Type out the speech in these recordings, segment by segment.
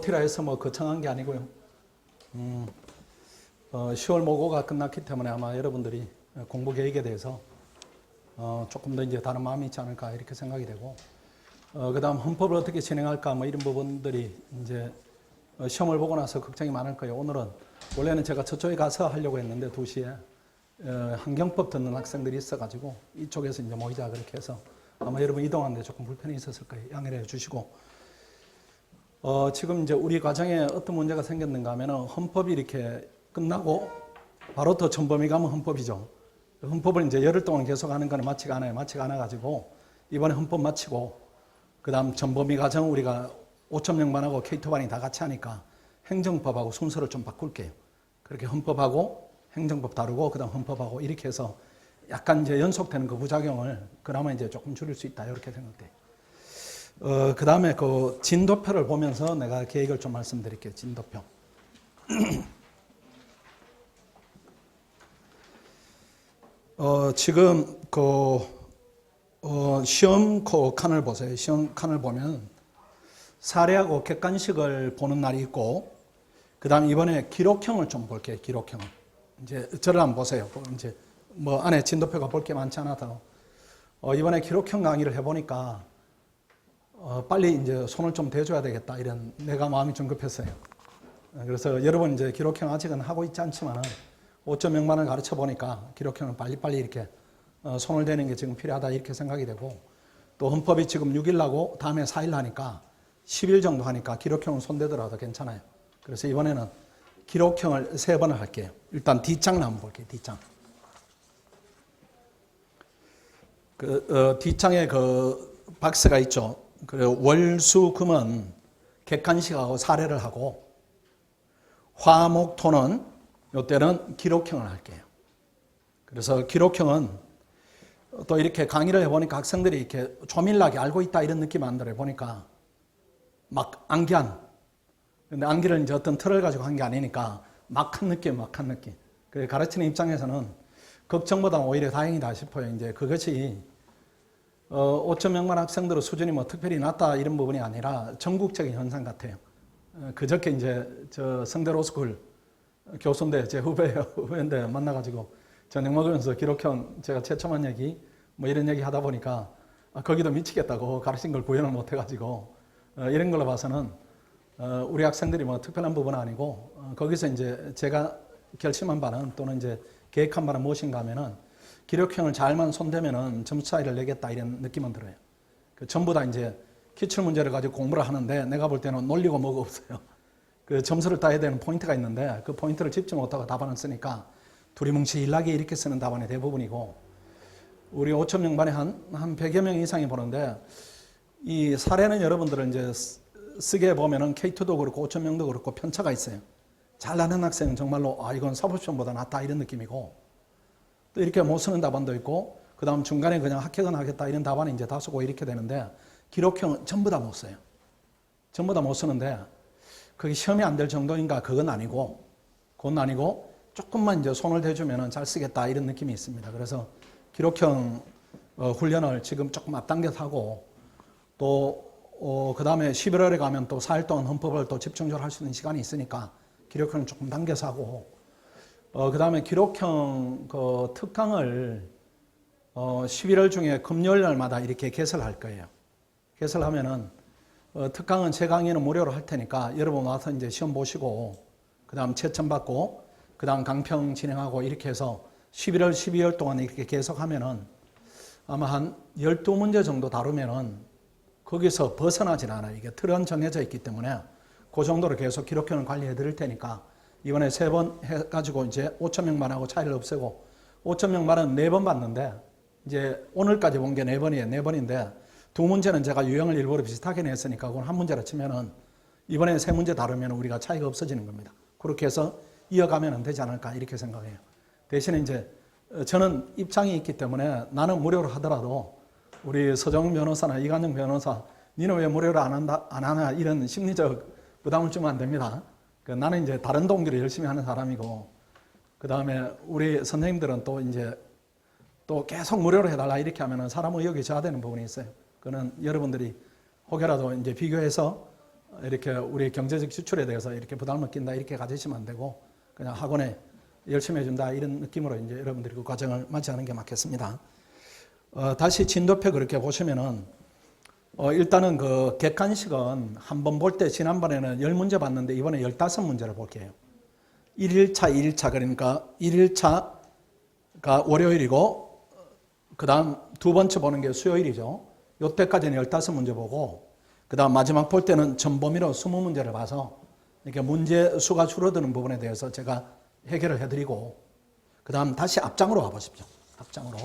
해서 뭐 거창한 게 아니고요. 음, 어, 10월 모고가 끝났기 때문에 아마 여러분들이 공부 계획에 대해서 어, 조금 더 이제 다른 마음이 있지 않을까 이렇게 생각이 되고, 어, 그 다음 헌법을 어떻게 진행할까 뭐 이런 부분들이 이제 어, 시험을 보고 나서 걱정이 많을 거예요. 오늘은 원래는 제가 저쪽에 가서 하려고 했는데 2시에 어, 환경법 듣는 학생들이 있어가지고 이쪽에서 이제 모이자 그렇게 해서 아마 여러분 이동하는데 조금 불편이 있었을 거예요. 양해를 해주시고 어, 지금 이제 우리 과정에 어떤 문제가 생겼는가 하면은 헌법이 이렇게 끝나고 바로 더 전범위 가면 헌법이죠. 헌법을 이제 열흘 동안 계속 하는 거는 맞지가 않아요. 맞지가 않아 가지고 이번에 헌법 마치고 그다음 전범위 과정 우리가 5점 영반하고 K2반이 다 같이 하니까 행정법하고 순서를 좀 바꿀게요. 그렇게 헌법하고 행정법 다루고 그다음 헌법하고 이렇게 해서 약간 이제 연속되는 그 부작용을 그나마 이제 조금 줄일 수 있다 이렇게 생각돼요. 어, 그 다음에 그 진도표를 보면서 내가 계획을 좀 말씀드릴게요. 진도표. 어, 지금 그 어, 시험 그 칸을 보세요. 시험 칸을 보면 사례하고 객관식을 보는 날이 있고, 그 다음 이번에 기록형을 좀 볼게요. 기록형을. 이제 저를 한번 보세요. 뭐 이제 뭐 안에 진도표가 볼 게 많지 않아서 어, 이번에 기록형 강의를 해보니까 어, 빨리 이제 손을 좀 대줘야 되겠다 이런 내가 마음이 좀 급했어요. 어, 그래서 여러분 이제 기록형 아직은 하고 있지 않지만은 5.0만을 가르쳐 보니까 기록형을 빨리빨리 이렇게 어, 손을 대는 게 지금 필요하다 이렇게 생각이 되고 또 헌법이 지금 6일 나고 다음에 4일 하니까 10일 정도 하니까 기록형은 손대더라도 괜찮아요. 그래서 이번에는 기록형을 세 번을 할게요. 일단 뒷장을 한번 볼게요. 뒷장. 그 어, 뒷장에 그 박스가 있죠. 그 월수금은 객관식하고 사례를 하고 화목토는 이때는 기록형을 할게요. 그래서 기록형은 또 이렇게 강의를 해보니까 학생들이 이렇게 조밀하게 알고 있다 이런 느낌 안 들어요. 보니까 막 암기한. 근데 암기를 이제 어떤 틀을 가지고 한 게 아니니까 막한 느낌, 막한 느낌. 그 가르치는 입장에서는 걱정보다 오히려 다행이다 싶어요. 이제 그것이 어, 5점 영만 학생들의 수준이 뭐 특별히 낮다 이런 부분이 아니라 전국적인 현상 같아요. 어, 그저께 이제 저 성대 로스쿨 교수인데 제 후배예요. 후배인데 만나가지고 저녁 먹으면서 기록형 제가 최첨한 얘기 뭐 이런 얘기 하다 보니까 아, 거기도 미치겠다고 가르친 걸 구현을 못 해가지고 어, 이런 걸로 봐서는 어, 우리 학생들이 뭐 특별한 부분은 아니고 어, 거기서 이제 제가 결심한 바는 또는 이제 계획한 바는 무엇인가 하면은 기록형을 잘만 손대면은 점수 차이를 내겠다 이런 느낌은 들어요. 그 전부 다 이제 기출 문제를 가지고 공부를 하는데 내가 볼 때는 놀리고 뭐가 없어요. 그 점수를 따야 되는 포인트가 있는데 그 포인트를 짚지 못하고 답안을 쓰니까 두리뭉치 일나게 이렇게 쓰는 답안이 대부분이고 우리 5천 명 반에 한, 한 100여 명 이상이 보는데 이 사례는 여러분들은 이제 쓰- 쓰게 보면은 K2도 그렇고 5천 명도 그렇고 편차가 있어요. 잘 나는 학생은 정말로 아 이건 사법시험보다 낫다 이런 느낌이고 또 이렇게 못 쓰는 답안도 있고 그 다음 중간에 그냥 합격은 하겠다 이런 답안이 이제 다수고 이렇게 되는데 기록형은 전부 다 못 써요. 전부 다 못 쓰는데 그게 시험이 안 될 정도인가 그건 아니고 그건 아니고 조금만 이제 손을 대주면은 잘 쓰겠다 이런 느낌이 있습니다. 그래서 기록형 어, 훈련을 지금 조금 앞당겨서 하고 또 어, 그 다음에 11월에 가면 또 4일 동안 헌법을 또 집중적으로 할 수 있는 시간이 있으니까 기록형을 조금 당겨서 하고 어, 그 다음에 기록형 그 특강을 어, 11월 중에 금요일 날마다 이렇게 개설할 거예요. 개설하면은 어, 특강은 제 강의는 무료로 할 테니까 여러분 와서 이제 시험 보시고 그 다음 채점 받고 그 다음 강평 진행하고 이렇게 해서 11월 12월 동안 이렇게 계속하면은 아마 한 12문제 정도 다루면은 거기서 벗어나질 않아요. 이게 틀은 정해져 있기 때문에 그 정도로 계속 기록형을 관리해 드릴 테니까 이번에 세 번 해가지고 이제 5천 명만 하고 차이를 없애고 5천 명만은 네 번 봤는데 이제 오늘까지 본 게 네 번이에요. 네 번인데 두 문제는 제가 유형을 일부러 비슷하게 냈으니까 그건 한 문제로 치면은 이번에 세 문제 다루면 우리가 차이가 없어지는 겁니다. 그렇게 해서 이어가면 되지 않을까 이렇게 생각해요. 대신에 이제 어, 저는 입장이 있기 때문에 나는 무료로 하더라도 우리 서정 변호사나 이관영 변호사 니는 왜 무료로 안 한다 안 하나 이런 심리적 부담을 주면 안 됩니다. 그 나는 이제 다른 동기로 열심히 하는 사람이고 그 다음에 우리 선생님들은 또 이제 또 계속 무료로 해달라 이렇게 하면은 사람 의욕이 저하되는 부분이 있어요. 그는 여러분들이 혹여라도 이제 비교해서 이렇게 우리 경제적 지출에 대해서 이렇게 부담을 낀다 이렇게 가지시면 안 되고 그냥 학원에 열심히 해준다 이런 느낌으로 이제 여러분들이 그 과정을 맞이하는 게 맞겠습니다. 어, 다시 진도표 그렇게 보시면은 어, 일단은 그 객관식은 한 번 볼 때 지난번에는 10문제 봤는데 이번에 15문제를 볼게요. 1일차, 2일차 그러니까 1일차가 월요일이고 그 다음 두 번째 보는 게 수요일이죠. 요때까지는 15문제 보고 그 다음 마지막 볼 때는 전범위로 20문제를 봐서 이렇게 문제 수가 줄어드는 부분에 대해서 제가 해결을 해드리고 그 다음 다시 앞장으로 가보십시오. 앞장으로.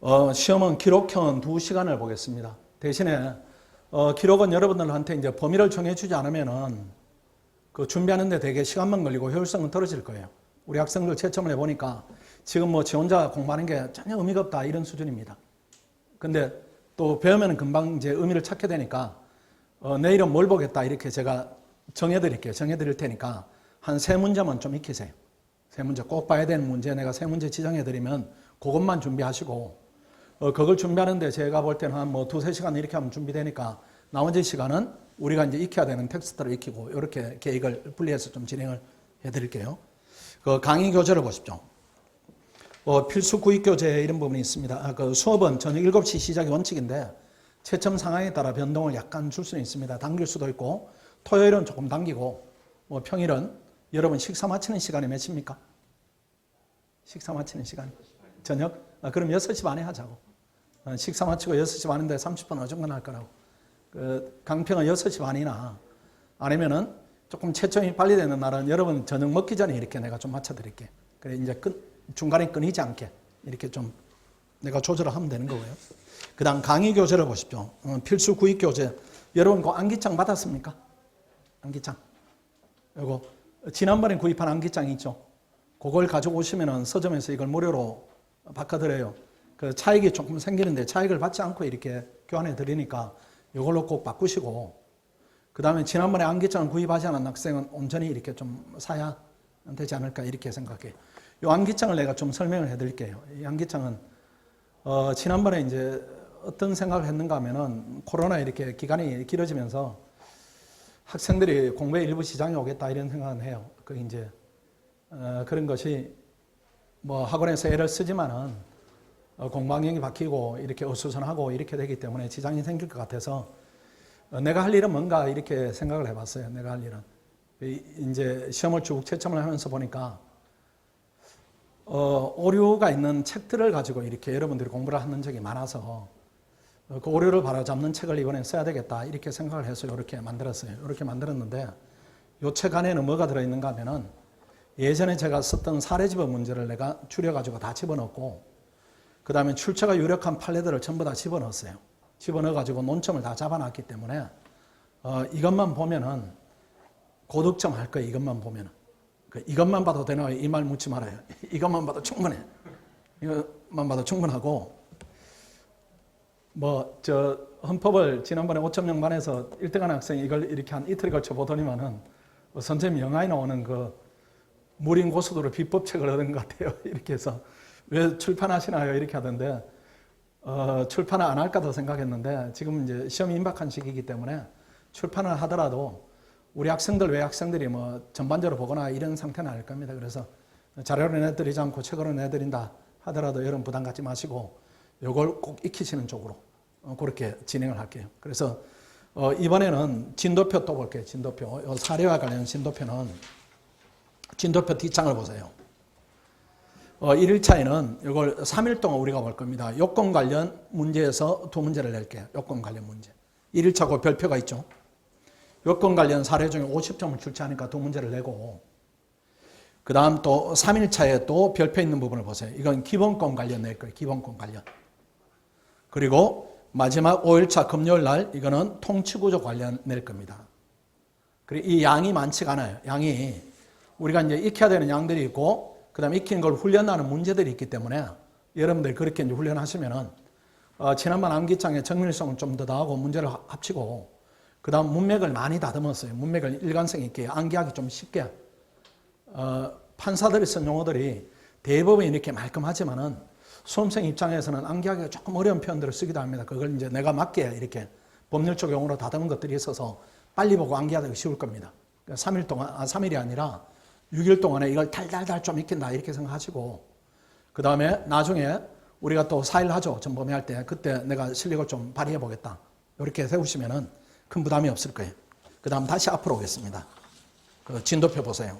어, 시험은 기록형은 두 시간을 보겠습니다. 대신에 어, 기록은 여러분들한테 이제 범위를 정해주지 않으면은 그 준비하는데 되게 시간만 걸리고 효율성은 떨어질 거예요. 우리 학생들 채점을 해보니까 지금 뭐지 혼자 공부하는 게 전혀 의미가 없다 이런 수준입니다. 근데 또 배우면 금방 이제 의미를 찾게 되니까 어, 내일은 뭘 보겠다 이렇게 제가 정해드릴게요. 정해드릴 테니까 한 세 문제만 좀 익히세요. 세 문제 꼭 봐야 되는 문제 내가 세 문제 지정해드리면 그것만 준비하시고 어, 그걸 준비하는데 제가 볼 때는 한뭐 두세 시간 이렇게 하면 준비되니까 나머지 시간은 우리가 이제 익혀야 되는 텍스트를 익히고 이렇게 계획을 분리해서 좀 진행을 해드릴게요. 그 강의 교재를 보십시오. 어, 필수 구입 교재 이런 부분이 있습니다. 아, 그 수업은 저녁 7시 시작이 원칙인데 채점 상황에 따라 변동을 약간 줄 수는 있습니다. 당길 수도 있고 토요일은 조금 당기고 뭐 평일은 여러분 식사 마치는 시간이 몇입니까? 식사 마치는 시간 저녁? 아, 그럼 6시 반에 하자고. 어, 식사 마치고 6시 반인데 30분 어중간 할 거라고. 그 강평은 6시 반이나 아니면은 조금 채점이 빨리 되는 날은 여러분 저녁 먹기 전에 이렇게 내가 좀 맞춰드릴게. 그래 이제 끊, 중간에 끊이지 않게 이렇게 좀 내가 조절을 하면 되는 거고요. 그 다음 강의 교재를 보십시오. 어, 필수 구입 교재. 여러분 그 안기장 받았습니까? 안기장. 요거 지난번에 구입한 안기장이 있죠. 그걸 가지고 오시면은 서점에서 이걸 무료로 바꿔드려요. 그 차익이 조금 생기는데 차익을 받지 않고 이렇게 교환해 드리니까 이걸로 꼭 바꾸시고 그 다음에 지난번에 안기장을 구입하지 않은 학생은 온전히 이렇게 좀 사야 되지 않을까 이렇게 생각해요. 이 안기장을 내가 좀 설명을 해드릴게요. 이 안기장은 어, 지난번에 이제 어떤 생각을 했는가 하면은 코로나 이렇게 기간이 길어지면서 학생들이 공부에 일부 지장이 오겠다 이런 생각은 해요. 그 이제 어, 그런 것이 뭐 학원에서 애를 쓰지만은 어, 공부 환경이 바뀌고 이렇게 어수선하고 이렇게 되기 때문에 지장이 생길 것 같아서 어, 내가 할 일은 뭔가 이렇게 생각을 해봤어요. 내가 할 일은 이- 이제 시험을 쭉 채점을 하면서 보니까 어, 오류가 있는 책들을 가지고 이렇게 여러분들이 공부를 하는 적이 많아서 어, 그 오류를 바로잡는 책을 이번에 써야 되겠다 이렇게 생각을 해서 이렇게 만들었어요. 이렇게 만들었는데 이책 안에는 뭐가 들어있는가 하면은 예전에 제가 썼던 사례집업 문제를 내가 줄여가지고 다 집어넣고 그 다음에 출처가 유력한 판례들을 전부 다 집어넣었어요. 집어넣어가지고 논점을 다 잡아놨기 때문에 어, 이것만 보면은 고득점 할 거예요. 이것만 보면은. 그 이것만 봐도 되나요? 이말 묻지 말아요. 이것만 봐도 충분해. 이것만 봐도 충분하고 뭐 저 헌법을 지난번에 5점 영반에서 1등한 학생이 이걸 이렇게 한 이틀에 걸쳐 보더니만은 뭐 선생님 영화에 나오는 그 무린 고수도로 비법책을 얻은 것 같아요. 이렇게 해서 왜 출판하시나요? 이렇게 하던데 어, 출판을 안 할까도 생각했는데 지금 이제 시험이 임박한 시기이기 때문에 출판을 하더라도 우리 학생들 외 학생들이 뭐 전반적으로 보거나 이런 상태는 아닐 겁니다. 그래서 자료를 내드리지 않고 책으로 내드린다 하더라도 여러분 부담 갖지 마시고 이걸 꼭 익히시는 쪽으로 어, 그렇게 진행을 할게요. 그래서 어, 이번에는 진도표 또 볼게요. 진도표. 요 사례와 관련 진도표는 진도표 뒷장을 보세요. 어, 1일차에는 이걸 3일 동안 우리가 볼 겁니다. 요건 관련 문제에서 두 문제를 낼게요. 요건 관련 문제. 1일차고 별표가 있죠. 요건 관련 사례 중에 50점을 출제하니까 두 문제를 내고 그 다음 또 3일차에 또 별표 있는 부분을 보세요. 이건 기본권 관련 낼 거예요. 기본권 관련. 그리고 마지막 5일차 금요일 날 이거는 통치구조 관련 낼 겁니다. 그리고 이 양이 많지가 않아요. 양이 우리가 이제 익혀야 되는 양들이 있고 그 다음에 익히는 걸 훈련하는 문제들이 있기 때문에 여러분들 그렇게 이제 훈련하시면은 어, 지난번 암기장의 정밀성을 좀더 나하고 문제를 하- 합치고 그 다음 문맥을 많이 다듬었어요. 문맥을 일관성 있게 암기하기 좀 쉽게 어, 판사들이 쓴 용어들이 대법원 이렇게 말끔하지만은 수험생 입장에서는 암기하기가 조금 어려운 표현들을 쓰기도 합니다. 그걸 이제 내가 맞게 이렇게 법률 적 용어로 다듬은 것들이 있어서 빨리 보고 암기하기가 쉬울 겁니다. 그러니까 3일 동안, 아, 3일이 아니라 6일 동안에 이걸 달달달 좀 익힌다 이렇게 생각하시고 그 다음에 나중에 우리가 또 4일 하죠. 전범회 할 때. 그때 내가 실력을 좀 발휘해 보겠다. 이렇게 세우시면은 큰 부담이 없을 거예요. 그 다음 다시 앞으로 오겠습니다. 그 진도표 보세요.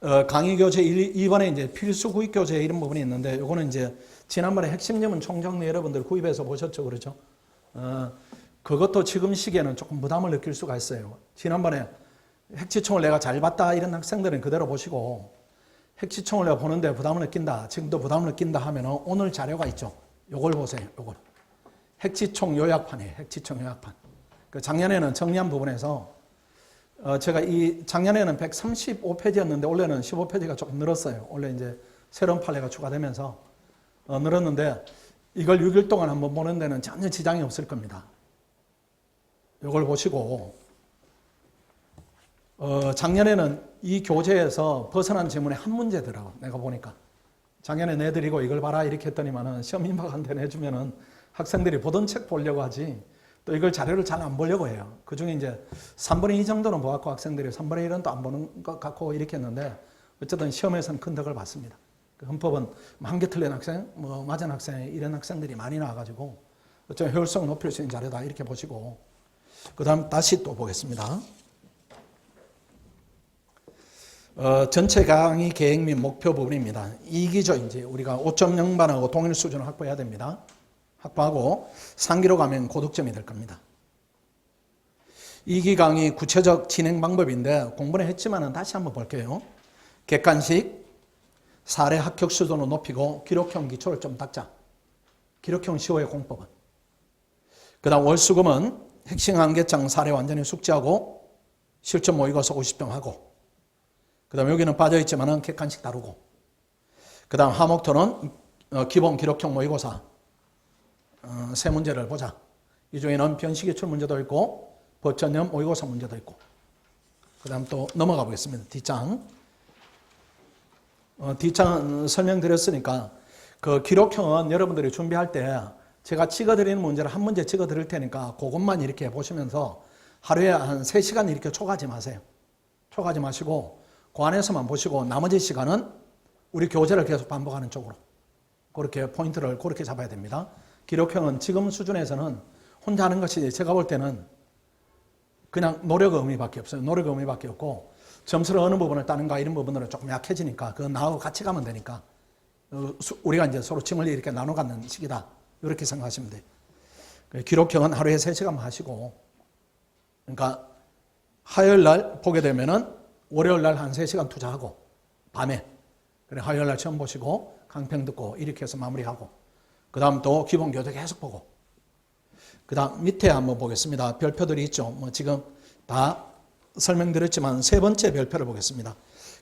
어, 강의 교재 1, 2번에 이제 필수 구입 교재 이런 부분이 있는데 요거는 이제 지난번에 핵심점은 총정리 여러분들 구입해서 보셨죠. 그렇죠? 어, 그것도 지금 시기에는 조금 부담을 느낄 수가 있어요. 지난번에 핵지총을 내가 잘 봤다 이런 학생들은 그대로 보시고 핵지총을 내가 보는데 부담을 느낀다. 지금도 부담을 느낀다 하면은 오늘 자료가 있죠. 요걸 보세요. 요걸. 핵지총 요약판이에요. 핵지총 요약판. 그 작년에는 정리한 부분에서 어 제가 이 작년에는 135페이지였는데 올해는 15페이지가 조금 늘었어요. 원래 이제 새로운 판례가 추가되면서 어 늘었는데 이걸 6일 동안 한번 보는 데는 전혀 지장이 없을 겁니다. 이걸 보시고 어 작년에는 이 교재에서 벗어난 지문에 한 문제더라고 내가 보니까 작년에 내드리고 이걸 봐라 이렇게 했더니만은 시험 임박한테 내주면은 학생들이 보던 책 보려고 하지 또 이걸 자료를 잘 안 보려고 해요. 그 중에 이제 3분의 2 정도는 보았고 학생들이 3분의 1은 또 안 보는 것 같고 이렇게 했는데 어쨌든 시험에서는 큰 덕을 봤습니다. 그 헌법은 한 개 틀린 학생, 뭐 맞은 학생 이런 학생들이 많이 나와가지고 어쩌면 효율성 높일 수 있는 자료다 이렇게 보시고 그 다음 다시 또 보겠습니다. 어, 전체 강의 계획 및 목표 부분입니다. 이기죠, 이제 우리가 5.0반하고 동일 수준을 확보해야 됩니다. 확보하고 상기로 가면 고득점이 될 겁니다. 이기 강의 구체적 진행 방법인데 공부는 했지만은 다시 한번 볼게요. 객관식, 사례 합격 수준을 높이고 기록형 기초를 좀 닦자. 기록형 시호의 공법은. 그 다음 월수금은 핵심 한계장 사례 완전히 숙지하고 실전 모의고사 50점 하고 그 다음 여기는 빠져있지만은 객관식 다루고 그 다음 하목토는 어, 기본 기록형 모의고사 어, 세 문제를 보자. 이 중에는 변시기출 문제도 있고 버전형 모의고사 문제도 있고 그 다음 또 넘어가 보겠습니다. 뒷장 어, 뒷장 설명드렸으니까 그 기록형은 여러분들이 준비할 때 제가 찍어드리는 문제를 한 문제 찍어드릴 테니까 그것만 이렇게 보시면서 하루에 한 3시간 이렇게 초과하지 마세요. 초과하지 마시고 그 안에서만 보시고 나머지 시간은 우리 교재를 계속 반복하는 쪽으로 그렇게 포인트를 그렇게 잡아야 됩니다. 기록형은 지금 수준에서는 혼자 하는 것이 제가 볼 때는 그냥 노력 의미밖에 없어요. 노력 의미밖에 없고 점수를 어느 부분을 따는가 이런 부분으로 조금 약해지니까 그건 나하고 같이 가면 되니까 어, 우리가 이제 서로 짐을 이렇게 나눠 갖는 시기다. 이렇게 생각하시면 돼요. 그 기록형은 하루에 3시간 하시고 그러니까 화요일 날 보게 되면은 월요일 날 한 3시간 투자하고 밤에 그래 화요일 날 시험 보시고 강평 듣고 이렇게 해서 마무리하고 그 다음 또 기본 교재 계속 보고 그 다음 밑에 한번 보겠습니다. 별표들이 있죠. 뭐 지금 다 설명드렸지만 세 번째 별표를 보겠습니다.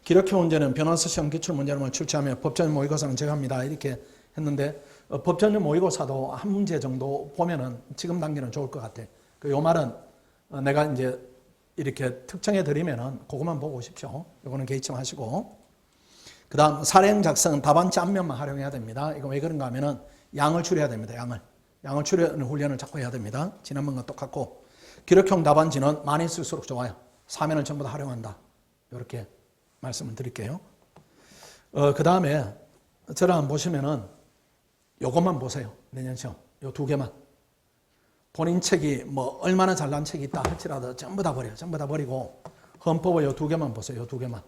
기록형 문제는 변호사 시험 기출 문제를 출제하며 법전 모의고사는 제가 합니다. 이렇게 했는데 어, 법전 모의고사도 한 문제 정도 보면은 지금 단계는 좋을 것 같아. 그요 말은 어, 내가 이제 이렇게 특정해 드리면은 그것만 보고 오십시오. 이거는 개의치 마시고. 그 다음 사례형 작성은 답안지 앞면만 활용해야 됩니다. 이거 왜 그런가 하면은 양을 줄여야 됩니다. 양을. 양을 줄이는 훈련을 자꾸 해야 됩니다. 지난번과 똑같고. 기록형 답안지는 많이 쓸수록 좋아요. 사면을 전부 다 활용한다. 이렇게 말씀을 드릴게요. 어, 그 다음에 한번 보시면은 요것만 보세요. 내년 시험. 요 두 개만. 본인 책이 뭐 얼마나 잘난 책이 있다 할지라도 전부 다 버려요. 전부 다 버리고 헌법을 요두 개만 보세요. 요두 개만.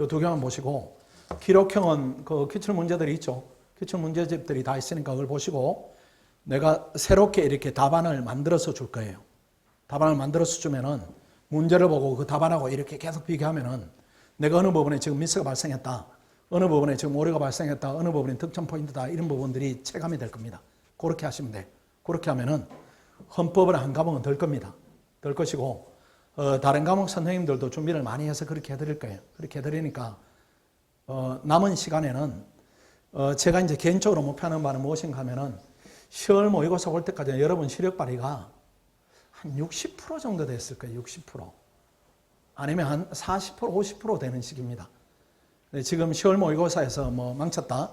요두 개만 보시고 기록형은 그 기출 문제들이 있죠. 기출 문제집들이 다 있으니까 그걸 보시고 내가 새롭게 이렇게 답안을 만들어서 줄 거예요. 답안을 만들어서 주면은 문제를 보고 그 답안하고 이렇게 계속 비교하면은 내가 어느 부분에 지금 미스가 발생했다. 어느 부분에 지금 오류가 발생했다. 어느 부분에 득점 포인트다. 이런 부분들이 체감이 될 겁니다. 그렇게 하시면 돼요. 그렇게 하면은 헌법을 한 과목은 될 겁니다. 될 것이고 어, 다른 과목 선생님들도 준비를 많이 해서 그렇게 해드릴 거예요. 그렇게 해드리니까 어, 남은 시간에는 어, 제가 이제 개인적으로 목표하는 바는 무엇인가 하면은 10월 모의고사 올 때까지 여러분 시력 발휘가 한 60% 정도 됐을 거예요. 60%. 아니면 한 40%, 50% 되는 시기입니다. 지금 10월 모의고사에서 뭐 망쳤다.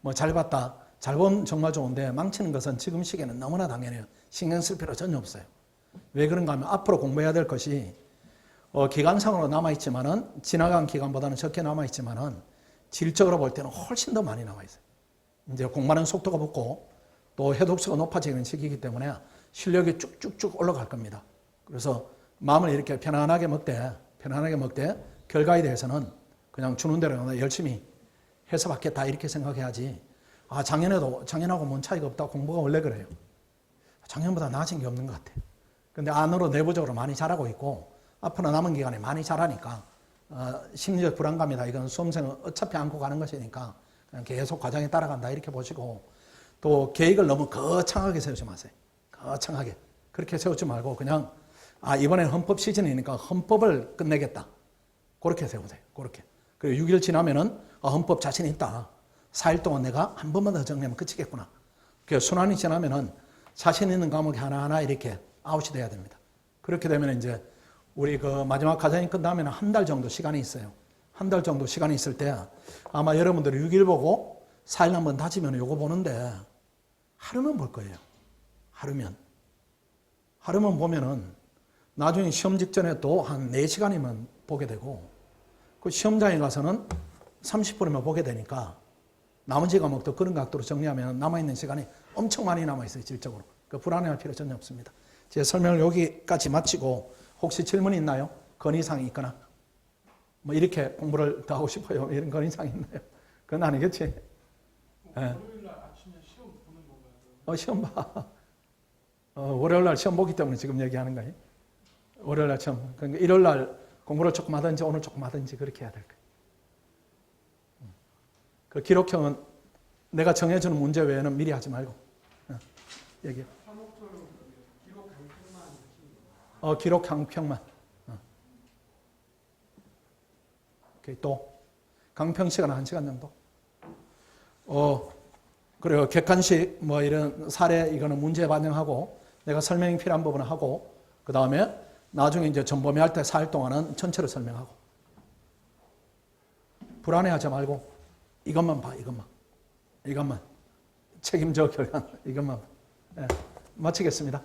뭐 잘 봤다. 잘 본 정말 좋은데 망치는 것은 지금 시기에는 너무나 당연해요. 신경 쓸 필요 전혀 없어요. 왜 그런가 하면 앞으로 공부해야 될 것이 어, 기간상으로 남아있지만은 지나간 기간보다는 적게 남아있지만은 질적으로 볼 때는 훨씬 더 많이 남아있어요. 이제 공부하는 속도가 붙고 또 해독수가 높아지는 시기이기 때문에 실력이 쭉쭉쭉 올라갈 겁니다. 그래서 마음을 이렇게 편안하게 먹되 편안하게 먹되 결과에 대해서는 그냥 주는 대로 열심히 해서 받겠다 이렇게 생각해야지. 아 작년에도 작년하고 뭔 차이가 없다 공부가 원래 그래요. 작년보다 나아진 게 없는 것 같아요. 근데 안으로 내부적으로 많이 잘하고 있고 앞으로 남은 기간에 많이 잘하니까 어, 심리적 불안감이다 이건 수험생은 어차피 안고 가는 것이니까 계속 과정에 따라간다 이렇게 보시고 또 계획을 너무 거창하게 세우지 마세요. 거창하게 그렇게 세우지 말고 그냥 아 이번엔 헌법 시즌이니까 헌법을 끝내겠다 그렇게 세우세요. 그렇게 그리고 6일 지나면은 아, 헌법 자신 있다. 4일 동안 내가 한 번만 더 정리하면 끝이겠구나. 그 순환이 지나면은 자신 있는 과목이 하나하나 이렇게 아웃이 돼야 됩니다. 그렇게 되면 이제 우리 그 마지막 과정이 끝나면 한 달 정도 시간이 있어요. 한 달 정도 시간이 있을 때 아마 여러분들이 6일 보고 4일 한 번 다지면 요거 보는데 하루면 볼 거예요. 하루면. 하루면 보면은 나중에 시험 직전에 또 한 4시간이면 보게 되고 그 시험장에 가서는 30분이면 보게 되니까 나머지 과목도 그런 각도로 정리하면 남아있는 시간이 엄청 많이 남아있어요, 질적으로. 그 불안해할 필요 전혀 없습니다. 제 설명을 여기까지 마치고 혹시 질문이 있나요? 건의사항이 있거나 뭐 이렇게 공부를 더 하고 싶어요. 이런 건의사항이 있나요? 그건 아니겠지. 예. 월요일 날 아침에 시험 보는 건가요? 어, 시험 봐. 어, 월요일 날 시험 보기 때문에 지금 얘기하는 거예요. 월요일 날 시험. 그러니까 일요일 날 공부를 조금 하든지 오늘 조금 하든지 그렇게 해야 될 거예요. 음. 그 기록형은 내가 정해주는 문제 외에는 미리 하지 말고. 어, 얘기해. 어, 기록 강평만. 어. 오케이, 또. 강평 시간 한 시간 정도. 어, 그리고 객관식 뭐 이런 사례 이거는 문제 반영하고 내가 설명이 필요한 부분은 하고 그 다음에 나중에 이제 전범위 할때 4일 동안은 전체를 설명하고 불안해하지 말고 이것만 봐 이것만. 이것만. 책임져 결과 이것만 예, 마치겠습니다.